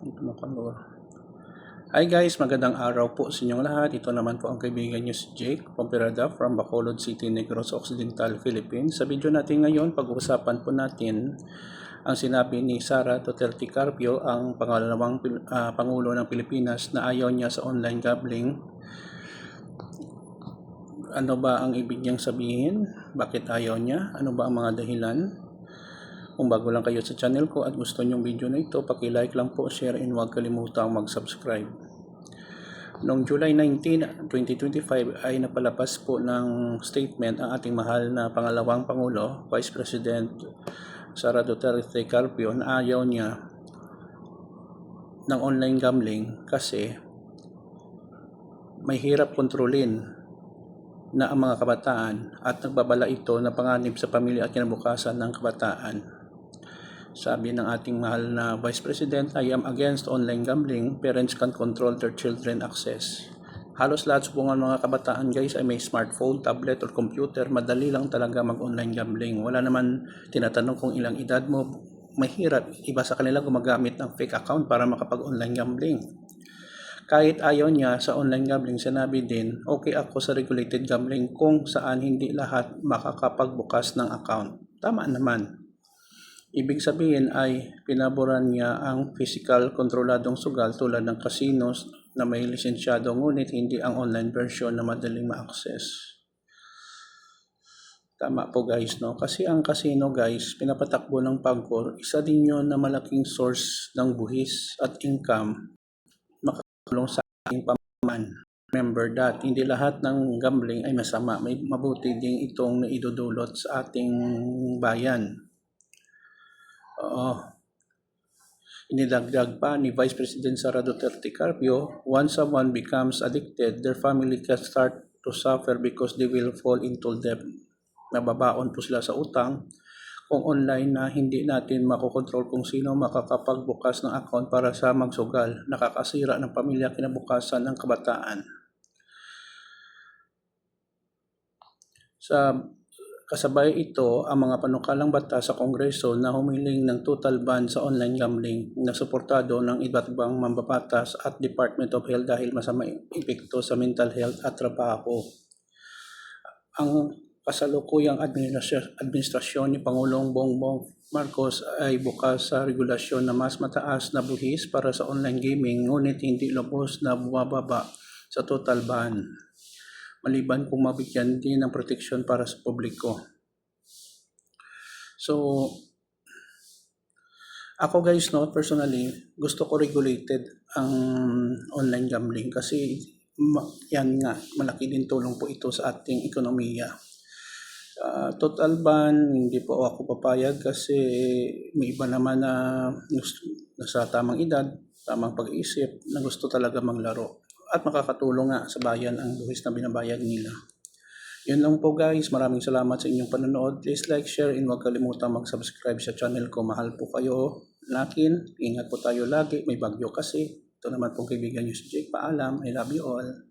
Mo color. Hi guys, magandang araw po sa inyong lahat. Ito naman po ang kaibigan nyo si Jake Pomperada from Bacolod City, Negros Occidental, Philippines. Sa video natin ngayon, pag-uusapan po natin ang sinabi ni Sara Duterte Carpio, ang pangalawang ah, Pangulo ng Pilipinas na ayaw niya sa online gambling. Ano ba ang ibig niyang sabihin? Bakit ayaw niya? Ano ba ang mga dahilan? Kung bago lang kayo sa channel ko at gusto nyong video na ito, paki-like lang po, share, and huwag kalimutang mag-subscribe. Noong July 19, 2025 ay napalabas po ng statement ang ating mahal na pangalawang Pangulo, Vice President Sara Duterte Carpio na ayaw niya ng online gambling kasi may hirap kontrolin na ang mga kabataan at nagbabala ito na panganib sa pamilya at kinabukasan ng kabataan. Sabi ng ating mahal na Vice President, I am against online gambling. Parents can control their children access. Halos lahat po ng mga kabataan guys ay may smartphone, tablet, or computer. Madali lang talaga mag-online gambling. Wala naman tinatanong kung ilang edad mo. Mahirap. Iba sa kanila gumagamit ng fake account para makapag-online gambling. Kahit ayaw niya sa online gambling, sinabi din, okay ako sa regulated gambling kung saan hindi lahat makakapagbukas ng account. Tama naman. Ibig sabihin ay pinaboran niya ang physical kontroladong sugal tulad ng casinos na may lisensyado ngunit hindi ang online version na madaling ma-access. Tama po guys, no? Kasi ang casino guys, pinapatakbo ng Pagcor, isa din yun na malaking source ng buhis at income makakatulong sa ating pamaman. Remember that, hindi lahat ng gambling ay masama. May mabuti din itong naidudulot sa ating bayan. Oo. Inilagdag pa ni Vice President Sara Duterte Carpio, once someone becomes addicted, their family can start to suffer because they will fall into debt. Nababaon po sila sa utang. Kung online na hindi natin makokontrol kung sino makakapagbukas ng account para sa magsugal, nakakasira ng pamilya kinabukasan ng kabataan. Sa Kasabay ito ang mga panukalang batas sa Kongreso na humiling ng total ban sa online gambling na suportado ng iba't ibang mambabatas at Department of Health dahil masama epekto sa mental health at trabaho. Ang kasalukuyang administrasyon, ni Pangulong Bongbong Marcos ay bukas sa regulasyon na mas mataas na buhis para sa online gaming ngunit hindi lubos na bumababa sa total ban maliban kung mabigyan din ng proteksyon para sa publiko. So, ako guys, no, personally, gusto ko regulated ang online gambling kasi yan nga, malaki din tulong po ito sa ating ekonomiya. Ah, total ban, hindi po ako papayag kasi may iba naman na nasa tamang edad, tamang pag-iisip na gusto talaga maglaro at makakatulong nga sa bayan ang buwis na binabayad nila. Yun lang po guys. Maraming salamat sa inyong panonood. Please like, share, and huwag kalimutan mag-subscribe sa channel ko. Mahal po kayo. Lakin, ingat po tayo lagi. May bagyo kasi. Ito naman pong kaibigan nyo si Jake. Paalam. I love you all.